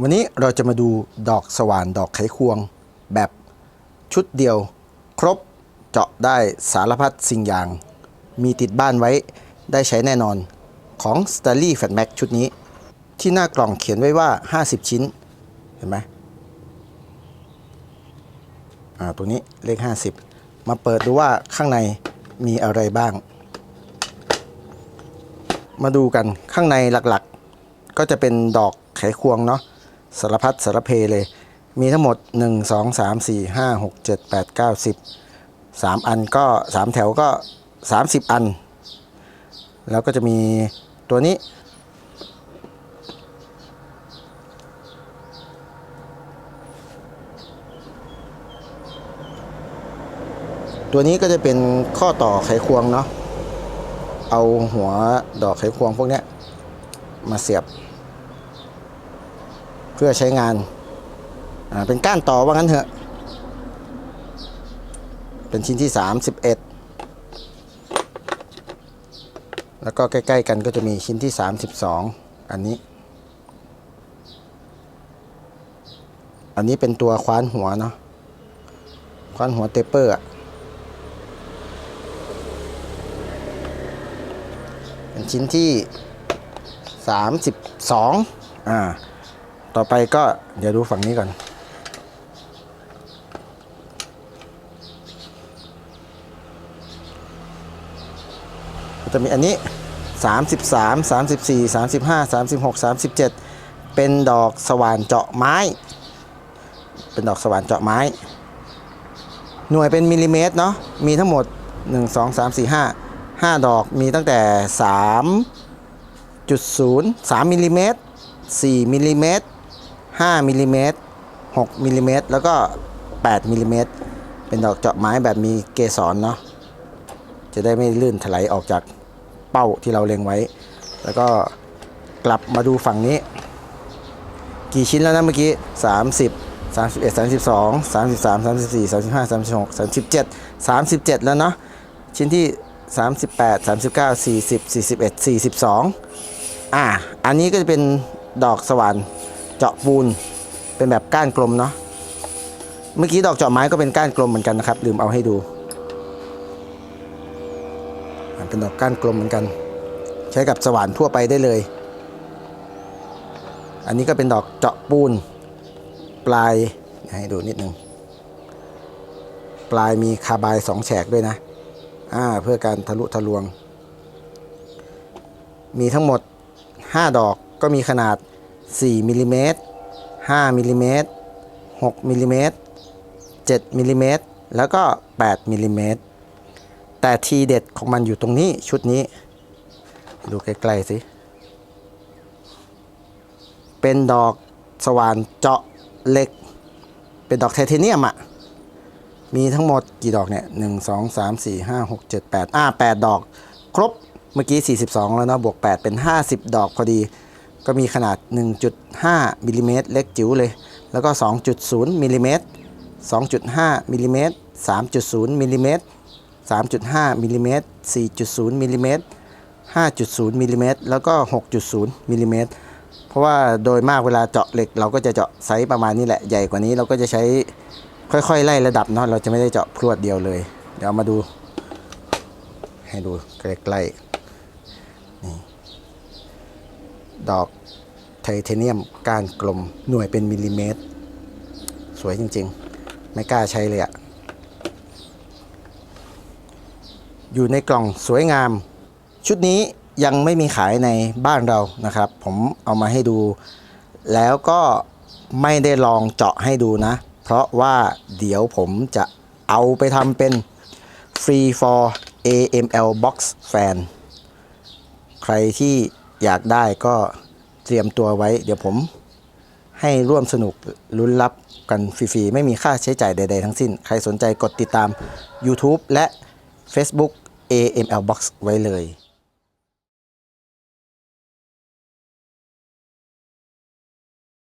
วันนี้เราจะมาดูดอกสว่านดอกไขควง แบบชุดเดียว ครบเจาะได้สารพัดสิ่งอย่าง มีติดบ้านไว้ได้ใช้แน่นอนของ s t a n l y Fat Max ชุดนี้ ที่หน้ากล่องเขียนไว้ว่า 50 ชิ้น เห็นไหมอ่าตัวนี้เลข 50 มาเปิดดูว่าข้างในมีอะไรบ้าง มาดูกันข้างในหลักๆ ก็จะเป็นดอกไขควงเนาะ สารพัดสารเพเลย มีทั้งหมด 1 2 3 4 5 6 7 8 9 10 3 อันก็ 3 แถวก็ 30 อัน แล้วก็จะมีตัวนี้ ตัวนี้ก็จะเป็นข้อต่อไขควงเนาะเอาหัวดอกไขควงพวกนี้มาเสียบ พื่อใช้งานเป็นก้านต่อว่างั้นเถอะ เป็นชิ้นที่ 31 แล้วก็ใกล้ ๆ กันก็จะมีชิ้นที่ 32 อันนี้ อันนี้เป็นตัวคว้านหัวเนาะคว้านหัวเตเปอร์อะเป็นชิ้นที่ 32 อ่า ต่อไปก็เดี๋ยวดูฝั่งนี้ก่อน จะมีอันนี้ 33 34 35 36 37 เป็นดอกสว่านเจาะไม้ เป็นดอกสว่านเจาะไม้ หน่วยเป็นมิลลิเมตรเนาะ มีทั้งหมด 1 2 3 4 5 5 ดอก มีตั้งแต่3จุดศูนย์สามมิลลิเมตรสี่มิลลิเมตร ห้ามิลลิเมตรหกมิลลิเมตรแล้วก็แปดมิลลิเมตรเป็นดอกเจาะไม้แบบมีเกสรเนาะจะได้ไม่ลื่นถลายออกจากเป้าที่เราเล็งไว้ แล้วก็กลับมาดูฝั่งนี้ กี่ชิ้นแล้วนะเมื่อกี้ 30 31 32 33 34 35 36 37 37 แล้วเนาะชิ้นที่ 38 39 40 41 42 อ่า อันนี้ก็จะเป็นดอกสว่าน เจาะปูนเป็นแบบก้านกลมเนาะเมื่อกี้ดอกเจาะไม้ก็เป็นก้านกลมเหมือนกันนะครับ ลืมเอาให้ดูเป็นดอกก้านกลมเหมือนกัน ใช้กับสว่านทั่วไปได้เลย อันนี้ก็เป็นดอกเจาะปูน ปลายให้ดูนิดนึงปลายมีคาบายสองแฉกด้วยนะอ่าเพื่อการทะลุทะลวง มีทั้งหมด 5 ดอกก็มีขนาด 4มิลลิเมตร5มิลลิเมตร6มิลลิเมตร7มิลลิเมตรแล้วก็ 8มิลลิเมตรแต่ทีเด็ดของมันอยู่ตรงนี้ชุดนี้ ดูใกล้ๆสิ เป็นดอกสว่านเจาะเหล็ก เป็นดอกไทเทเนียมอะมีทั้งหมดกี่ดอกเนี่ยหนึ่งสองสามสี่ห้าหกเจ็ดแปดอ่าแปดดอก ครบเมื่อกี้ 42 แล้วเนาะบวก 8 เป็น 50 ดอกพอดี ก็มีขนาด 1.5มิลลิเมตรเล็กจิ๋วเลย แล้วก็ 2.0มิลลิเมตร2.5มิลลิเมตร3.0มิลลิเมตร3.5มิลลิเมตร4.0มิลลิเมตร5.0มิลลิเมตรแล้วก็ 6.0มิลลิเมตรเพราะว่าโดยมากเวลาเจาะเหล็ก เราก็จะเจาะไซส์ประมาณนี้แหละใหญ่กว่านี้เราก็จะใช้ค่อยๆ ไล่ระดับเนาะเราจะไม่ได้เจาะพรวดเดียวเลย เดี๋ยวมาดู ให้ดูใกล้ๆนี่ ดอกไทเทเนียมก้านกลมหน่วยเป็นมิลลิเมตร สวยจริงๆ ไม่กล้าใช้เลยอะอยู่ในกล่องสวยงาม ชุดนี้ยังไม่มีขายในบ้านเรานะครับ ผมเอามาให้ดู แล้วก็ไม่ได้ลองเจาะให้ดูนะ เพราะว่าเดี๋ยวผมจะเอาไปทำเป็น Free for AML Box Fan ใครที่ อยากได้ก็เตรียมตัวไว้ เดี๋ยวผมให้ร่วมสนุกลุ้นรับกันฟรีๆ ไม่มีค่าใช้จ่ายใดๆทั้งสิ้น ใครสนใจกดติดตาม YouTube และ Facebook AML Box ไว้เลย